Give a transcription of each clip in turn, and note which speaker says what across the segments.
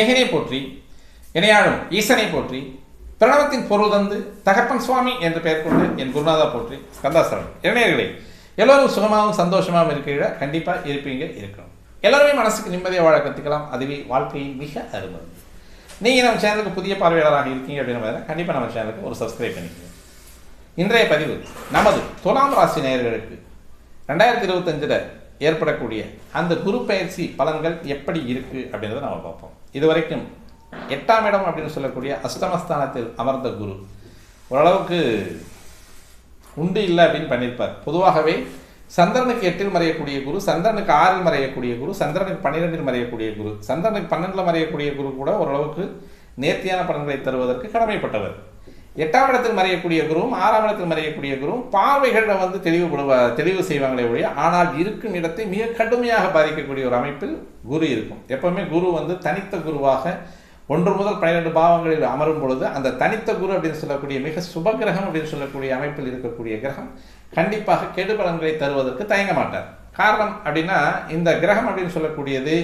Speaker 1: ஏகனை போற்றி இணையாழும் ஈசனை போற்றி பிரணவத்தின் பொருள் தந்து தகப்பன் சுவாமி என்று பெயர் கொண்டு என் குருநாதா போற்றி கந்தாசரன் இளைஞர்களே எல்லோரும் சுகமாகவும் சந்தோஷமாகவும் இருக்கிற கண்டிப்பாக இருப்பீங்க இருக்கணும். எல்லாருமே மனசுக்கு நிம்மதியாக வாழ கற்றுக்கலாம் அதுவே வாழ்க்கையின் மிக அருமை. நீங்கள் நம்ம சேனலுக்கு புதிய பார்வையாளராக இருக்கீங்க அப்படின்னு கண்டிப்பாக நம்ம சேனலுக்கு ஒரு சப்ஸ்கிரைப் பண்ணிக்கோங்க. இன்றைய பதிவு நமது துலாம் ராசி நேயர்களுக்கு ரெண்டாயிரத்தி இருபத்தஞ்சில் ஏற்படக்கூடிய அந்த குரு பயிற்சி பலன்கள் எப்படி இருக்குது அப்படின்றத நம்ம பார்ப்போம். இது வரைக்கும் எட்டாம் இடம் அப்படின்னு சொல்லக்கூடிய அஷ்டமஸ்தானத்தில் அமர்ந்த குரு. ஓரளவுக்கு உண்டு இல்லை அப்படின்னு பண்ணியிருப்பார் பொதுவாகவே சந்திரனுக்கு எட்டில் மறையக்கூடிய குரு சந்திரனுக்கு ஆறில் மறையக்கூடிய குரு சந்திரனுக்கு பன்னிரெண்டில் மறையக்கூடிய குரு சந்திரனுக்கு பன்னெண்டில் மறையக்கூடிய குரு கூட ஓரளவுக்கு நேர்த்தியான பலன்களை தருவதற்கு கடமைப்பட்டவர். எட்டாம் இடத்துக்கு மறையக்கூடிய குருவும் ஆறாம் இடத்துக்கு மறையக்கூடிய குருவும் பார்வைகளை வந்து தெளிவுபடுவ தெளிவு செய்வாங்களே ஒழிய ஆனால் இருக்கும் இடத்தை மிக கடுமையாக பாதிக்கக்கூடிய ஒரு அமைப்பில் குரு இருக்கும். எப்பவுமே குரு வந்து தனித்த குருவாக ஒன்று முதல் பன்னிரெண்டு பாவங்களில் அமரும் பொழுது அந்த தனித்த குரு அப்படின்னு சொல்லக்கூடிய மிக சுபகிரகம் அப்படின்னு சொல்லக்கூடிய அமைப்பில் இருக்கக்கூடிய கிரகம் கண்டிப்பாக கெடுபலன்களை தருவதற்கு தயங்க மாட்டார். காரணம் அப்படின்னா இந்த கிரகம் அப்படின்னு சொல்லக்கூடியது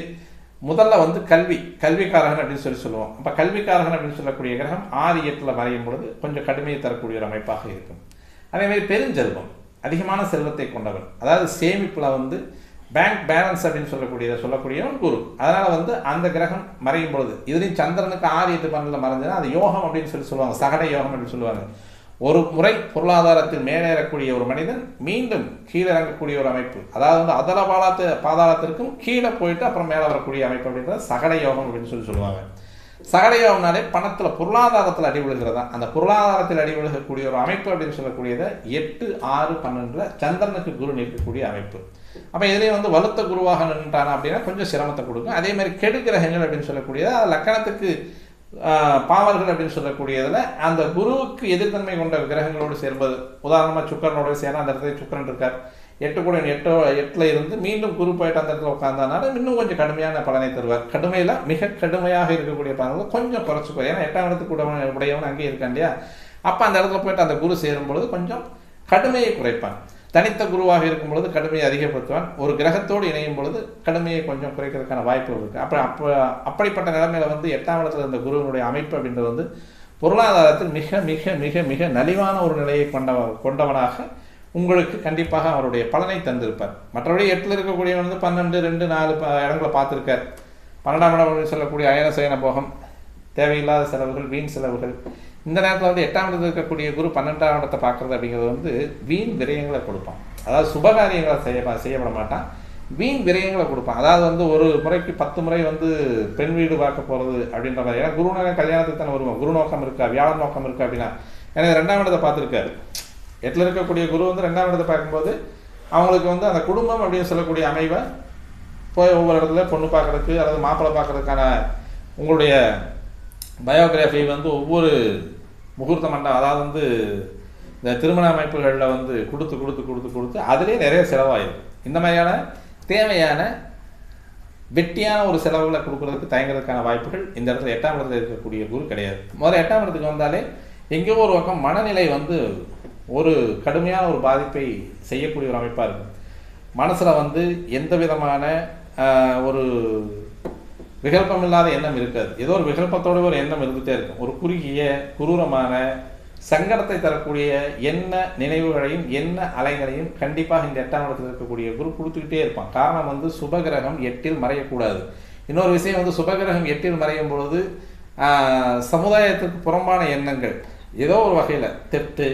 Speaker 1: முதல்ல வந்து கல்வி கல்விக்காரகன் அப்படின்னு சொல்லி சொல்லுவோம். அப்போ கல்விக்காரகன் அப்படின்னு சொல்லக்கூடிய கிரகம் ஆரியத்தில் வரையும் பொழுது கொஞ்சம் கடுமையை தரக்கூடிய ஒரு அமைப்பாக இருக்கும். அதேமாதிரி பெருஞ்செல்வம் அதிகமான செல்வத்தை கொண்டவர் அதாவது சேமிப்பில் வந்து பேங்க் பேலன்ஸ் அப்படின்னு சொல்லக்கூடியதை சொல்லக்கூடியவன் குரு. அதனால் வந்து அந்த கிரகம் மறையும் பொழுது இதுலேயும் சந்திரனுக்கு ஆரியத்து எட்டு பன்னெண்டில் மறைஞ்சதுன்னா அது யோகம் அப்படின்னு சொல்லி சொல்லுவாங்க. சகட யோகம் அப்படின்னு சொல்லுவாங்க. ஒரு முறை பொருளாதாரத்தில் மேலேறக்கூடிய ஒரு மனிதன் மீண்டும் கீழே இறங்கக்கூடிய ஒரு அமைப்பு. அதாவது வந்து அதல பாலாத்து பாதாளத்திற்கும் கீழே போயிட்டு அப்புறம் மேலே வரக்கூடிய அமைப்பு அப்படின்றது சகட யோகம் அப்படின்னு சொல்லி சொல்லுவாங்க. சகட யோகம்னாலே பணத்தில் பொருளாதாரத்தில் அடி விழுகிறதா? அந்த பொருளாதாரத்தில் அடி விழுகக்கூடிய ஒரு அமைப்பு அப்படின்னு சொல்லக்கூடியதை எட்டு ஆறு பன்னெண்டில் சந்திரனுக்கு குரு நிற்கக்கூடிய அமைப்பு. அப்போ இதுலேயும் வந்து வலுத்த குருவாக நின்றானா அப்படின்னா கொஞ்சம் சிரமத்தை கொடுக்கும் அதே மாதிரி கெடு கிரகங்கள் அப்படின்னு சொல்லக்கூடியது லக்கணத்துக்கு பாவர்கள் அப்படின்னு சொல்லக்கூடியதில் அந்த குருவுக்கு எதிர்த்தன்மை கொண்ட கிரகங்களோடு சேர்வது உதாரணமாக சுக்கரனோட சேர அந்த இடத்துல சுக்கரன் இருக்கார். எட்டு கூட எட்டோ எட்டில் இருந்து மீண்டும் குரு போயிட்டு அந்த இடத்துல உட்காந்தனால இன்னும் கொஞ்சம் கடுமையான பலனை தருவார். கடுமையில் மிக கடுமையாக இருக்கக்கூடிய பலன்கள் கொஞ்சம் குறைச்சிக்குவார் ஏன்னா எட்டாம் இடத்துக்கு உடவன் உடையவன் அங்கேயே இருக்கான் இல்லையா? அப்போ அந்த இடத்துல போயிட்டு அந்த குரு சேரும் பொழுது கொஞ்சம் கடுமையை குறைப்பான். தனித்த குருவாக இருக்கும் பொழுது கடுமையை அதிகப்படுத்துவான். ஒரு கிரகத்தோடு இணையும் பொழுது கடுமையை கொஞ்சம் குறைக்கிறதுக்கான வாய்ப்புகள் இருக்குது அப்போ அப்போ அப்படிப்பட்ட நிலைமையில வந்து எட்டாம் இடத்துல இருந்த குருவினுடைய அமைப்பு அப்படின்றது வந்து பொருளாதாரத்தில் மிக மிக மிக மிக நலிவான ஒரு நிலையை கொண்ட கொண்டவனாக உங்களுக்கு கண்டிப்பாக அவருடைய பலனை தந்திருப்பார். மற்றபடி எட்டில் இருக்கக்கூடியவன் வந்து பன்னெண்டு ரெண்டு நாலு ப இடங்களை பார்த்துருக்கார். பன்னெண்டாம் இடம் சொல்லக்கூடிய அயன சயன போகம் தேவையில்லாத செலவுகள் வீண் செலவுகள் இந்த நேரத்தில் வந்து எட்டாம் இடத்துல இருக்கக்கூடிய குரு பன்னெண்டாம் இடத்தை பார்க்குறது அப்படிங்கிறது வந்து வீண் விரயங்களை கொடுப்பான். அதாவது சுபகாரியங்களை செய்ய செய்யப்பட மாட்டான். வீண் விரயங்களை கொடுப்பான். அதாவது வந்து ஒரு முறைக்கு பத்து முறை வந்து பெண் வீடு பார்க்க போகிறது அப்படின்ற மாதிரி. ஏன்னா குருநோக்கம் கல்யாணத்துக்கு தானே வருவோம் குரு நோக்கம் இருக்கா? வியாழ நோக்கம் இருக்கா அப்படின்னா? எனக்கு ரெண்டாம் இடத்தை பார்த்துருக்காரு. எட்டில் இருக்கக்கூடிய குரு வந்து ரெண்டாம் இடத்தை பார்க்கும்போது அவங்களுக்கு வந்து அந்த குடும்பம் அப்படின்னு சொல்லக்கூடிய அமைவை போய் ஒவ்வொரு இடத்துல பொண்ணு பார்க்குறதுக்கு அல்லது மாப்பிள்ளை பார்க்குறதுக்கான உங்களுடைய பயோகிராஃபி வந்து ஒவ்வொரு முகூர்த்த மண்டபம் அதாவது வந்து இந்த திருமண அமைப்புகளில் வந்து கொடுத்து கொடுத்து கொடுத்து கொடுத்து அதுலேயே நிறைய செலவாயிடும் இந்த மாதிரியான தேவையான வெட்டியான ஒரு செலவுகளை கொடுக்கறதுக்கு தயங்குறதுக்கான வாய்ப்புகள் இந்த இடத்துல எட்டாம் இடத்துல இருக்கக்கூடிய குரு கிடையாது. முதல்ல எட்டாம் இடத்துக்கு வந்தாலே எங்கேயோ ஒரு பக்கம் மனநிலை வந்து ஒரு கடுமையான ஒரு பாதிப்பை செய்யக்கூடிய ஒரு அமைப்பாக இருக்கும். மனசில் வந்து எந்த விதமான ஒரு விகல்பம் இல்லாத எண்ணம் இருக்காது. ஏதோ ஒரு விகல்பத்தோட ஒரு எண்ணம் இருந்துகிட்டே இருக்கும். ஒரு குறுகிய குரூரமான சங்கடத்தை தரக்கூடிய என்ன நினைவுகளையும் என்ன அலைகளையும் கண்டிப்பாக இந்த எட்டாம் இடத்தில் இருக்கக்கூடிய குரு கொடுத்துக்கிட்டே இருப்பான். காரணம் வந்து சுபகிரகம் எட்டில் மறையக்கூடாது. இன்னொரு விஷயம் வந்து சுபகிரகம் எட்டில் மறையும் பொழுது சமுதாயத்துக்கு புறம்பான எண்ணங்கள். ஏதோ ஒரு வகையில் தெட்டு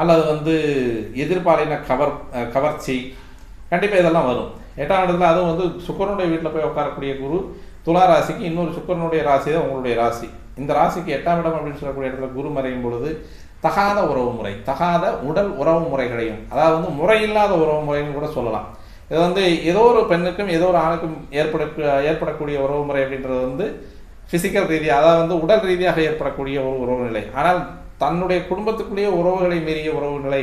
Speaker 1: அல்லது வந்து எதிர்பாலின கவர் கவர்ச்சி கண்டிப்பாக இதெல்லாம் வரும். எட்டாம் இடத்துல அதுவும் வந்து சுக்கரனுடைய வீட்டில் போய் உட்காரக்கூடிய குரு துலா ராசிக்கு இன்னொரு சுக்கரனுடைய ராசி தான் உங்களுடைய ராசி. இந்த ராசிக்கு எட்டாம் இடம் அப்படின்னு சொல்லக்கூடிய இடத்துல குரு மறையும் பொழுது தகாத உறவு முறை தகாத உடல் உறவு முறைகளையும் அதாவது வந்து முறையில்லாத உறவு முறைன்னு கூட சொல்லலாம். இது வந்து ஏதோ ஒரு பெண்ணுக்கும் ஏதோ ஒரு ஆணுக்கும் ஏற்பட ஏற்படக்கூடிய உறவு முறை அப்படின்றது வந்து ஃபிசிக்கல் ரீதியாக அதாவது வந்து உடல் ரீதியாக ஏற்படக்கூடிய ஒரு உறவு நிலை ஆனால் தன்னுடைய குடும்பத்துக்குள்ளேயே உறவுகளை மீறிய உறவு நிலை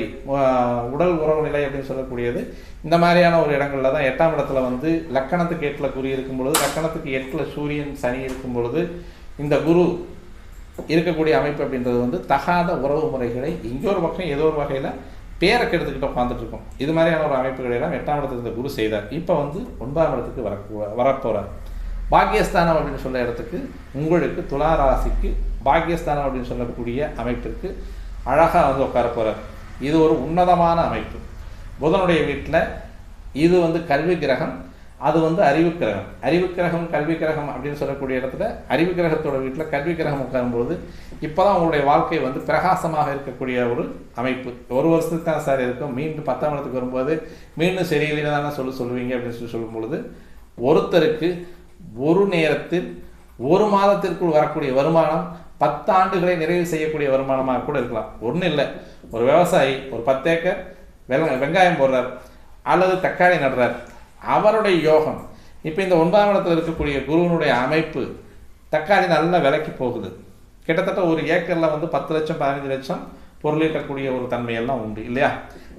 Speaker 1: உடல் உறவு நிலை அப்படின்னு சொல்லக்கூடியது. இந்த மாதிரியான ஒரு இடங்கள்ல தான் எட்டாம் இடத்துல வந்து லக்கணத்துக்கு எட்டில் குறி இருக்கும் பொழுது லக்கணத்துக்கு எட்டில் சூரியன் சனி இருக்கும் பொழுது இந்த குரு இருக்கக்கூடிய அமைப்பு அப்படின்றது வந்து தகாத உறவு முறைகளை இங்கே ஒரு பக்கம் ஏதோ ஒரு வகையில் பேரை கெடுத்துக்கிட்ட உட்காந்துட்டு இருக்கோம். இது மாதிரியான ஒரு அமைப்புகளை எல்லாம் எட்டாம் இடத்துல இந்த குரு செய்தார். இப்போ வந்து ஒன்பதாம் இடத்துக்கு வர வரப்போகிறார் பாக்கியஸ்தானம் அப்படின்னு சொல்ல இடத்துக்கு உங்களுக்கு துலா ராசிக்கு பாக்கியஸ்தானம் அப்படின்னு சொல்லக்கூடிய அமைப்பிற்கு அழகாக வந்து உட்கார போகிறார் இது ஒரு உன்னதமான அமைப்பு. புதனுடைய வீட்டில் இது வந்து கல்வி கிரகம் அது வந்து அறிவு கிரகம். அறிவு கிரகம் கல்வி கிரகம் அப்படின்னு சொல்லக்கூடிய இடத்துல அறிவு கிரகத்தோட வீட்டில் கல்வி கிரகம் உட்காரும்போது இப்போ தான் உங்களுடைய வாழ்க்கை வந்து பிரகாசமாக இருக்கக்கூடிய ஒரு அமைப்பு. ஒரு வருஷத்துக்கு தான் சார் இருக்கும். மீண்டும் பத்தாம் இடத்துக்கு வரும்போது மீண்டும் சரியில்லைன்னு தானே சொல்லி சொல்லுவீங்க அப்படின்னு சொல்லி சொல்லும் பொழுது ஒருத்தருக்கு ஒரு நேரத்தில் ஒரு மாதத்திற்குள் வரக்கூடிய வருமானம் பத்தாண்டுகளை நிறைவு செய்யக்கூடிய வருமானமாக கூட இருக்கலாம். ஒன்றும் இல்லை. ஒரு விவசாயி ஒரு பத்து ஏக்கர் வெள்ள வெங்காயம் போடுறார் அல்லது தக்காளி நடுறார். அவருடைய யோகம். இப்போ இந்த ஒன்பதாம் இடத்துல இருக்கக்கூடிய குருவனுடைய அமைப்பு தக்காளி நல்ல விலைக்கு போகுது. கிட்டத்தட்ட ஒரு ஏக்கரில் வந்து பத்து லட்சம் பதினஞ்சு லட்சம் பொருளீட்டக்கூடிய ஒரு தன்மையெல்லாம் உண்டு இல்லையா?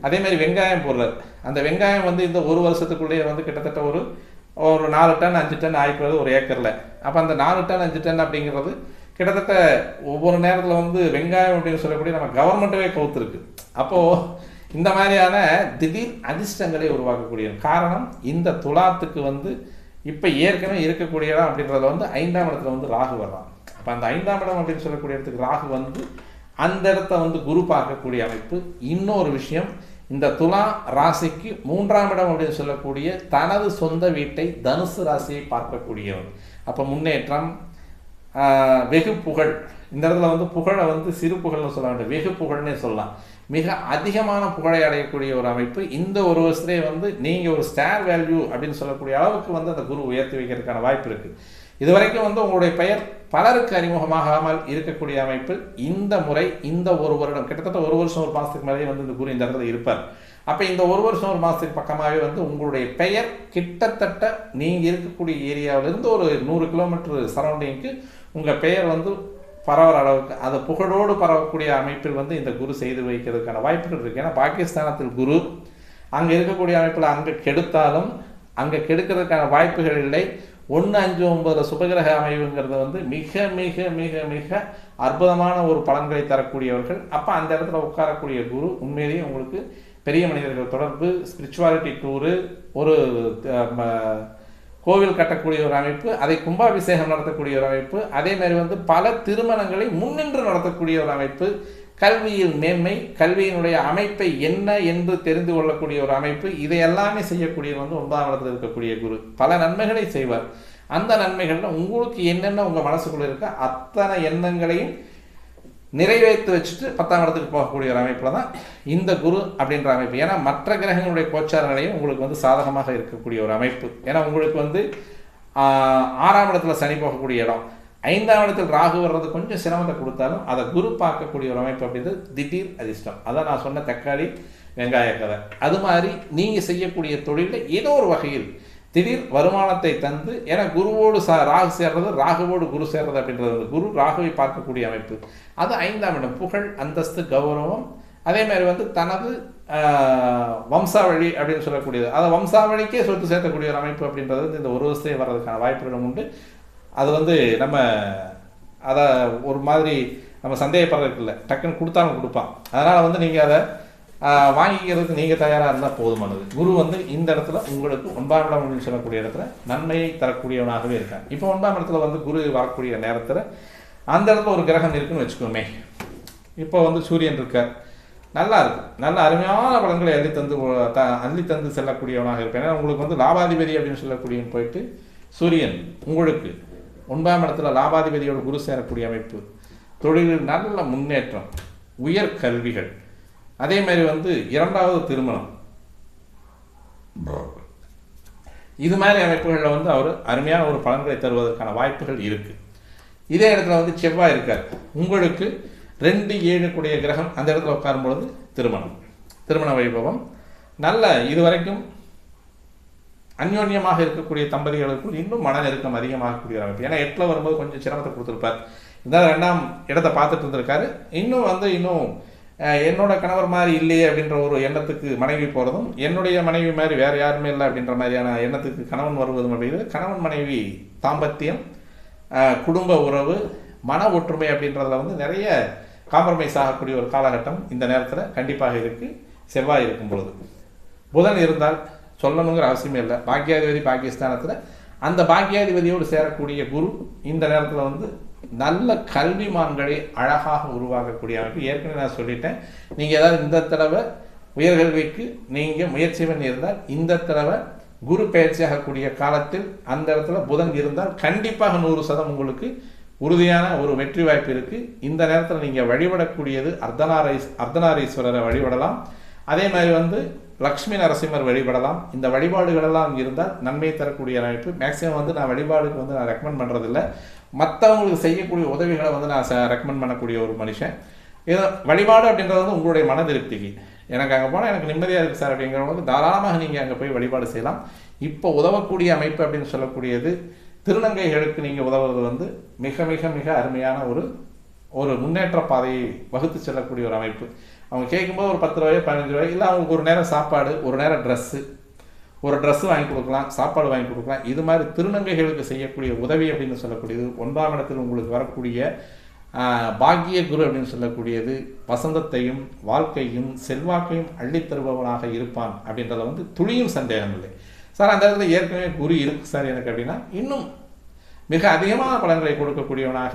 Speaker 1: அதேமாதிரி வெங்காயம் போடுறார். அந்த வெங்காயம் வந்து இந்த ஒரு வருஷத்துக்குள்ளேயே வந்து கிட்டத்தட்ட ஒரு ஒரு நாலு டன் அஞ்சு டன் ஆயிப்போகுது ஒரு ஏக்கரில். அப்போ அந்த நாலு டன் அஞ்சு டன் அப்படிங்கிறது கிட்டத்தட்ட ஒவ்வொரு நேரத்தில் வந்து வெங்காயம் அப்படின்னு சொல்லக்கூடிய நம்ம கவர்மெண்ட்டவே கவுத்துருக்கு அப்போது இந்த மாதிரியான திடீர் அதிர்ஷ்டங்களை உருவாக்கக்கூடிய காரணம் இந்த துலாத்துக்கு வந்து இப்போ ஏற்கனவே இருக்கக்கூடிய இடம் அப்படின்றத வந்து ஐந்தாம் இடத்துல வந்து ராகு வர்றான். அப்போ அந்த ஐந்தாம் இடம் அப்படின்னு சொல்லக்கூடிய இடத்துக்கு ராகு வந்து அந்த இடத்த வந்து குரு பார்க்கக்கூடிய அமைப்பு. இன்னொரு விஷயம் இந்த துலா ராசிக்கு மூன்றாம் இடம் அப்படின்னு சொல்லக்கூடிய தனது சொந்த வீட்டை தனுசு ராசியை பார்க்கக்கூடியவர். அப்போ முன்னேற்றம் வெகு புகழ். இந்த இடத்துல வந்து புகழை வந்து சிறு புகழ்னு சொல்ல வேண்டும் வெகு புகழ்னே சொல்லலாம். மிக அதிகமான புகழை அடையக்கூடிய ஒரு அமைப்பு. இந்த ஒரு வருஷத்துலேயே வந்து நீங்கள் ஒரு ஸ்டார் வேல்யூ அப்படின்னு சொல்லக்கூடிய அளவுக்கு வந்து அந்த குரு உயர்த்தி வைக்கிறதுக்கான வாய்ப்பு இருக்குது இதுவரைக்கும் வந்து உங்களுடைய பெயர் பலருக்கு அறிமுகமாகாமல் இருக்கக்கூடிய அமைப்பில் இந்த முறை இந்த ஒரு வருடம் கிட்டத்தட்ட ஒரு வருஷம் ஒரு மாதத்துக்கு மேலேயே வந்து இந்த குரு இந்த இடத்துல இருப்பார். அப்போ இந்த ஒரு வருஷம் ஒரு மாதத்துக்கு பக்கமாகவே வந்து உங்களுடைய பெயர் கிட்டத்தட்ட நீங்கள் இருக்கக்கூடிய ஏரியாவிலேருந்து ஒரு நூறு கிலோமீட்டர் சரௌண்டிங்க்கு உங்கள் பெயர் வந்து பரவற அளவுக்கு அதை புகழோடு பரவக்கூடிய அமைப்பில் வந்து இந்த குரு செய்து வைக்கிறதுக்கான வாய்ப்புகள் இருக்குது ஏன்னா பாகிஸ்தானத்தில் குரு அங்கே இருக்கக்கூடிய அமைப்பில் அங்கே கெடுத்தாலும் அங்கே கெடுக்கிறதுக்கான வாய்ப்புகள் இல்லை. ஒன்று அஞ்சு ஒன்பதில் சுபகிரக அமைவுங்கிறது வந்து மிக மிக மிக மிக அற்புதமான ஒரு பலன்களை தரக்கூடியவர்கள். அப்போ அந்த இடத்துல உட்காரக்கூடிய குரு உண்மையிலேயே உங்களுக்கு பெரிய மனிதர்கள் தொடர்பு ஸ்பிரிச்சுவாலிட்டி டூரு ஒரு கோவில் கட்டக்கூடிய ஒரு அமைப்பு அதை கும்பாபிஷேகம் நடத்தக்கூடிய ஒரு அமைப்பு அதே மாதிரி வந்து பல திருமணங்களை முன்னின்று நடத்தக்கூடிய ஒரு அமைப்பு கல்வியில் மேன்மை கல்வியினுடைய அமைப்பை என்ன என்று தெரிந்து கொள்ளக்கூடிய ஒரு அமைப்பு இதை எல்லாமே செய்யக்கூடிய வந்து ஒன்பதாம் இடத்துல இருக்கக்கூடிய குரு. பல நன்மைகளை செய்வார். அந்த நன்மைகளில் உங்களுக்கு என்னென்ன உங்கள் மனசுக்குள்ளே இருக்க அத்தனை எண்ணங்களையும் நிறைவேற்றி வச்சுட்டு பத்தாம் இடத்துக்கு போகக்கூடிய ஒரு அமைப்பில் தான் இந்த குரு அப்படின்ற அமைப்பு. ஏன்னா மற்ற கிரகங்களுடைய கோச்சாரங்களையும் உங்களுக்கு வந்து சாதகமாக இருக்கக்கூடிய ஒரு அமைப்பு. ஏன்னா உங்களுக்கு வந்து ஆறாம் இடத்துல சனி போகக்கூடிய இடம். ஐந்தாம் இடத்தில் ராகு வர்றது கொஞ்சம் சிரமத்தை கொடுத்தாலும் அதை குரு பார்க்கக்கூடிய ஒரு அமைப்பு அப்படின்றது திடீர் அதிர்ஷ்டம். அதான் நான் சொன்ன தக்காளி வெங்காய கதை அது மாதிரி நீங்கள் செய்யக்கூடிய தொழிலில் ஏதோ ஒரு வகையில் திடீர் வருமானத்தை தந்து ஏன்னா குருவோடு சா ராகு சேர்றது ராகுவோடு குரு சேர்றது அப்படின்றது குரு ராகுவை பார்க்கக்கூடிய அமைப்பு. அது ஐந்தாம் இடம். புகழ் அந்தஸ்து கௌரவம். அதே மாதிரி வந்து தனது வம்சாவழி அப்படின்னு சொல்லக்கூடியது. அதை வம்சாவழிக்கே சொத்து சேர்க்கக்கூடிய ஒரு அமைப்பு அப்படின்றது வந்து இந்த ஒரு வருஷத்தையும் வர்றதுக்கான வாய்ப்புகளும் உண்டு. அது வந்து நம்ம அதை ஒரு மாதிரி நம்ம சந்தேகப்படுறதுக்கு இல்லை. டக்குன்னு கொடுத்தாலும் கொடுப்பான். அதனால் வந்து நீங்கள் அதை வாங்கிக்கிறதுக்கு நீங்கள் தயாராக இருந்தால் போதுமானது குரு வந்து இந்த இடத்துல உங்களுக்கு ஒன்பதாம் இடம் அப்படின்னு சொல்லக்கூடிய இடத்துல நன்மையை தரக்கூடியவனாகவே இருக்கான் இப்போ ஒன்பதாம் இடத்துல வந்து குரு வரக்கூடிய நேரத்தில் அந்த இடத்துல ஒரு கிரகம் இருக்குன்னு வச்சுக்கோமே. இப்போ வந்து சூரியன் இருக்கார். நல்லா இருக்கு. நல்ல அருமையான பலன்களை அள்ளி தந்து த அள்ளி தந்து செல்லக்கூடியவனாக இருப்பேன். ஏன்னா உங்களுக்கு வந்து லாபாதிபதி அப்படின்னு சொல்லக்கூடிய போயிட்டு சூரியன் உங்களுக்கு ஒன்பதாம் இடத்துல லாபாதிபதியோட குரு சேரக்கூடிய அமைப்பு. தொழிலில் நல்ல முன்னேற்றம் உயர் கல்விகள். அதே மாதிரி வந்து இரண்டாவது திருமணம். இது மாதிரி அமைப்புகளில் வந்து அவர் அருமையான ஒரு பலன்களை தருவதற்கான வாய்ப்புகள் இருக்கு. இதே இடத்துல வந்து செவ்வாய் இருக்கார். உங்களுக்கு ரெண்டு ஏழு கூடிய கிரகம் அந்த இடத்துல உட்காரும் பொழுது திருமணம். திருமண வைபவம். நல்ல இதுவரைக்கும் அந்யோன்யமாக இருக்கக்கூடிய தம்பதிகளுக்கு இன்னும் மன நெருக்கம் அதிகமாகக்கூடிய அமைப்பு. ஏன்னா எட்டில் வரும்போது கொஞ்சம் சிரமத்தை கொடுத்துருப்பார். இருந்தாலும் ரெண்டாம் இடத்தை பார்த்துட்டு இருந்திருக்காரு இன்னும் வந்து இன்னும் என்னோட கணவர் மாதிரி இல்லையே அப்படின்ற ஒரு எண்ணத்துக்கு மனைவி போகிறதும் என்னுடைய மனைவி மாதிரி வேறு யாருமே இல்லை அப்படின்ற மாதிரியான எண்ணத்துக்கு கணவன் வருவதும் அப்படிங்கிறது கணவன் மனைவி தாம்பத்தியம் குடும்ப உறவு மன ஒற்றுமை அப்படின்றதுல வந்து நிறைய காம்ப்ரமைஸ் ஆகக்கூடிய ஒரு காலகட்டம் இந்த நேரத்தில் கண்டிப்பாக இருக்குது செவ்வாய் இருக்கும் பொழுது. புதன் இருந்தால் சொல்லணுங்கிற அவசியமே இல்லை. பாக்கியாதிபதி பாகிஸ்தானத்தில் அந்த பாக்கியாதிபதியோடு சேரக்கூடிய குரு இந்த நேரத்தில் வந்து நல்ல கல்விமான்களை அழகாக உருவாக்கக்கூடிய அமைப்பு. ஏற்கனவே நான் சொல்லிட்டேன். நீங்கள் ஏதாவது இந்த தடவை உயர்கல்விக்கு நீங்கள் முயற்சி பண்ணியிருந்தால் இந்த தடவை குரு பயிற்சியாகக்கூடிய காலத்தில் அந்த இடத்துல புதன் இருந்தால் கண்டிப்பாக நூறு சதம் உங்களுக்கு உறுதியான ஒரு வெற்றி வாய்ப்பு இருக்குது இந்த நேரத்தில் நீங்கள் வழிபடக்கூடியது அர்த்தநாரீஸ் அர்த்தநாரீஸ்வரரை வழிபடலாம். அதே மாதிரி வந்து லக்ஷ்மி நரசிம்மர் வழிபடலாம். இந்த வழிபாடுகளெல்லாம் இருந்தால் நன்மை தரக்கூடிய அமைப்பு. மேக்ஸிமம் வந்து நான் வழிபாடுக்கு வந்து நான் ரெக்கமெண்ட் பண்ணுறதில்ல மற்றவங்களுக்கு செய்யக்கூடிய உதவிகளை வந்து நான் ரெக்கமெண்ட் பண்ணக்கூடிய ஒரு மனுஷன். இது வழிபாடு அப்படின்றது வந்து உங்களுடைய மன திருப்திக்கு எனக்கு அங்கே போனால் எனக்கு நிம்மதியாக இருக்குது சார் அப்படிங்கிறவங்களுக்கு தாராளமாக நீங்கள் அங்கே போய் வழிபாடு செய்யலாம். இப்போ உதவக்கூடிய அமைப்பு அப்படின்னு சொல்லக்கூடியது திருநங்கைகளுக்கு நீங்கள் உதவுறது வந்து மிக மிக மிக அருமையான ஒரு ஒரு முன்னேற்ற பாதையை வகுத்து செல்லக்கூடிய ஒரு அமைப்பு. அவங்க கேட்கும்போது ஒரு பத்து ரூபாயோ பதினஞ்சு ரூபாய் இல்லை அவங்களுக்கு ஒரு நேரம் சாப்பாடு ஒரு நேரம் ட்ரெஸ்ஸு ஒரு ட்ரெஸ்ஸு வாங்கி கொடுக்கலாம் சாப்பாடு வாங்கி கொடுக்கலாம். இது மாதிரி திருநங்கைகளுக்கு செய்யக்கூடிய உதவி அப்படின்னு சொல்லக்கூடியது ஒன்றாம் இடத்தில் உங்களுக்கு வரக்கூடிய பாக்கிய குரு அப்படின்னு சொல்லக்கூடியது வசந்தத்தையும் வாழ்க்கையும் செல்வாக்கையும் அள்ளித்தருபவனாக இருப்பான் அப்படின்றத வந்து துளியும் சந்தேகம் இல்லை. சார் அந்த இடத்துல ஏற்கனவே குரு இருக்கு சார் எனக்கு அப்படின்னா இன்னும் மிக அதிகமான பலன்களை கொடுக்கக்கூடியவனாக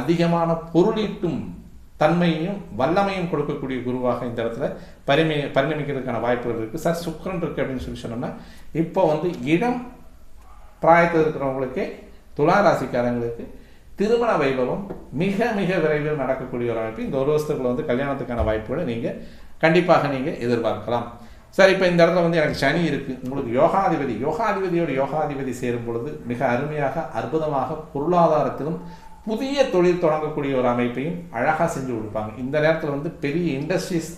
Speaker 1: அதிகமான பொருளீட்டும் தன்மையையும் வல்லமையும் கொடுக்கக்கூடிய குருவாக இந்த இடத்துல பரிமை பரிணமிக்கிறதுக்கான வாய்ப்புகள் இருக்குது சார் சுக்கரன் இருக்குது அப்படின்னு சொல்லி சொன்னோம்னா இப்போ வந்து இளம் பிராயத்தில் இருக்கிறவங்களுக்கே துலா ராசிக்காரங்களுக்கு திருமண வைபவம் மிக மிக விரைவில் நடக்கக்கூடிய ஒரு அமைப்பு. இந்த ஒரு வருஷத்துக்குள்ள வந்து கல்யாணத்துக்கான வாய்ப்புகளை நீங்கள் கண்டிப்பாக நீங்கள் எதிர்பார்க்கலாம். சார் இப்போ இந்த இடத்துல வந்து எனக்கு சனி இருக்குது உங்களுக்கு யோகாதிபதி யோகாதிபதியோட யோகாதிபதி சேரும் பொழுது மிக அருமையாக அற்புதமாக பொருளாதாரத்திலும் புதிய தொழில் தொடங்கக்கூடிய ஒரு அமைப்பையும் அழகாக செஞ்சு கொடுப்பாங்க. இந்த நேரத்தில் வந்து பெரிய இண்டஸ்ட்ரீஸ்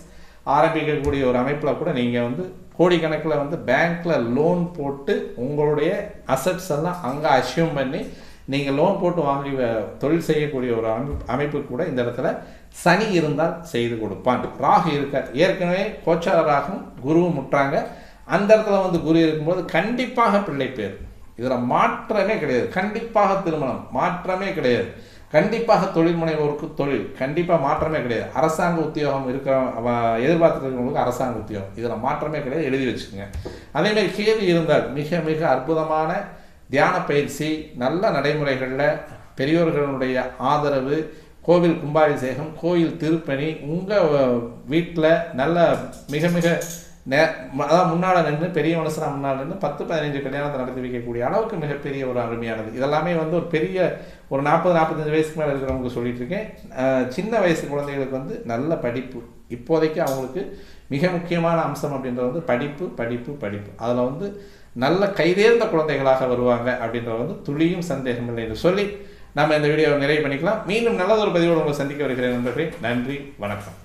Speaker 1: ஆரம்பிக்கக்கூடிய ஒரு அமைப்பில் கூட நீங்கள் வந்து கோடிக்கணக்கில் வந்து பேங்க்கில் லோன் போட்டு உங்களுடைய அசட்ஸ் எல்லாம் அங்கே அசியூம் பண்ணி நீங்கள் லோன் போட்டு வாங்கி வ- தொழில் செய்யக்கூடிய ஒரு அமைப்பு அமைப்பு கூட இந்த இடத்துல சனி இருந்தால் செய்து கொடுப்பான். ராகு இருக்க ஏற்கனவே கோச்சார ராகும் குருவும் முட்டுறாங்க அந்த இடத்துல வந்து குரு இருக்கும்போது கண்டிப்பாக பிள்ளை பேர் இதில் மாற்றமே கிடையாது. கண்டிப்பாக திருமணம் மாற்றமே கிடையாது. கண்டிப்பாக தொழில் முனைவோருக்கு தொழில் கண்டிப்பாக மாற்றமே கிடையாது. அரசாங்க உத்தியோகம் இருக்கிற அவ- எதிர்பார்த்துட்டு இருக்கிறவங்களுக்கு அரசாங்க உத்தியோகம். இதில் மாற்றமே கிடையாது. எழுதி வச்சுக்கோங்க. அதேமாதிரி கேள்வி இருந்தால் மிக மிக அற்புதமான தியான பயிற்சி நல்ல நடைமுறைகளில் பெரியோர்களுடைய ஆதரவு கோவில் கும்பாபிஷேகம் கோயில் திருப்பணி உங்கள் வீட்டில் நல்ல மிக மிக நே அதான் அதாவது முன்னால் நின்று பெரிய மனுஷனாக முன்னால் நின்று பத்து பதினஞ்சு கல்யாணத்தை நடத்தி வைக்கக்கூடிய அளவுக்கு மிகப்பெரிய ஒரு அருமையானது. இதெல்லாமே வந்து ஒரு பெரிய ஒரு நாற்பது நாற்பத்தஞ்சு வயசுக்கு மேலே இருக்கிறவங்களுக்கு சொல்லிட்டு இருக்கேன் சின்ன வயசு குழந்தைகளுக்கு வந்து நல்ல படிப்பு. இப்போதைக்கு அவங்களுக்கு மிக முக்கியமான அம்சம் அப்படின்றது வந்து படிப்பு படிப்பு படிப்பு. அதில் வந்து நல்ல கைதேர்ந்த குழந்தைகளாக வருவாங்க அப்படின்றது வந்து துளியும் சந்தேகம் இல்லை என்று சொல்லி நம்ம இந்த வீடியோவை நிறைவு பண்ணிக்கலாம். மீண்டும் நல்லதொரு பதிவோடு உங்களை சந்திக்க வருகிறேன் நண்பர்களே. நன்றி வணக்கம்.